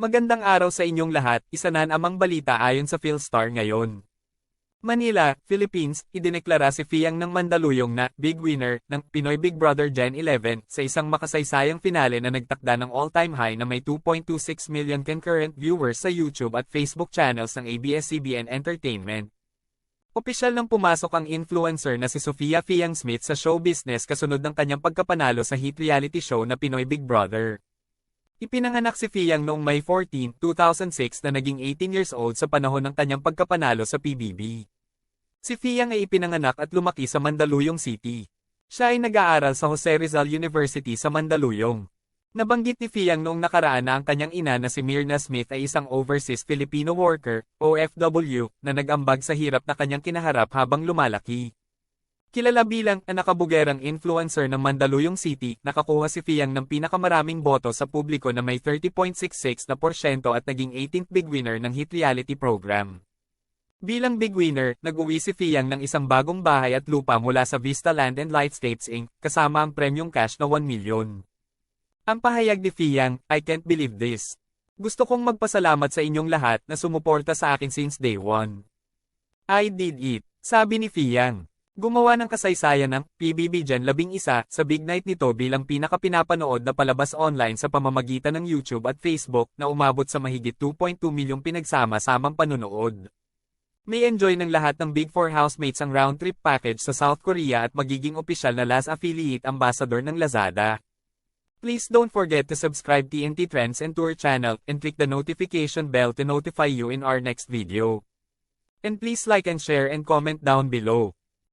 Magandang araw sa inyong lahat, isa na amang balita ayon sa Philstar ngayon. Manila, Philippines, idineklara si Fiang ng Mandaluyong na big winner ng Pinoy Big Brother Gen 11 sa isang makasaysayang finale na nagtakda ng all-time high na may 2.26 million concurrent viewers sa YouTube at Facebook channels ng ABS-CBN Entertainment. Opisyal nang pumasok ang influencer na si Sofia Fiang Smith sa show business kasunod ng kanyang pagkapanalo sa hit reality show na Pinoy Big Brother. Ipinanganak si Fiang noong May 14, 2006 na naging 18 years old sa panahon ng kanyang pagkapanalo sa PBB. Si Fiang ay ipinanganak at lumaki sa Mandaluyong City. Siya ay nag-aaral sa Jose Rizal University sa Mandaluyong. Nabanggit ni Fiang noong nakaraan na ang kanyang ina na si Myrna Smith ay isang overseas Filipino worker, OFW, na nag-ambag sa hirap na kanyang kinaharap habang lumalaki. Kilala bilang ang nakabugerang influencer ng Mandaluyong City, nakakuha si Fiang ng pinakamaraming boto sa publiko na may 30.66 na porsyento at naging 18th big winner ng hit reality program. Bilang big winner, nag-uwi si Fiang ng isang bagong bahay at lupa mula sa Vista Land and Lightscapes Inc., kasama ang premium cash na 1 million. Ang pahayag ni Fiang, I can't believe this. Gusto kong magpasalamat sa inyong lahat na sumuporta sa akin since day one. I did it, sabi ni Fiang. Gumawa ng kasaysayan ng PBB Gen 11 sa big night nito bilang pinakapinapanood na palabas online sa pamamagitan ng YouTube at Facebook na umabot sa mahigit 2.2 milyong pinagsama-samang panunood. May enjoy ng lahat ng Big Four housemates ang round trip package sa South Korea at magiging opisyal na last affiliate ambassador ng Lazada. Please don't forget to subscribe TNT Trends and Tour channel and click the notification bell to notify you in our next video. And please like and share and comment down below.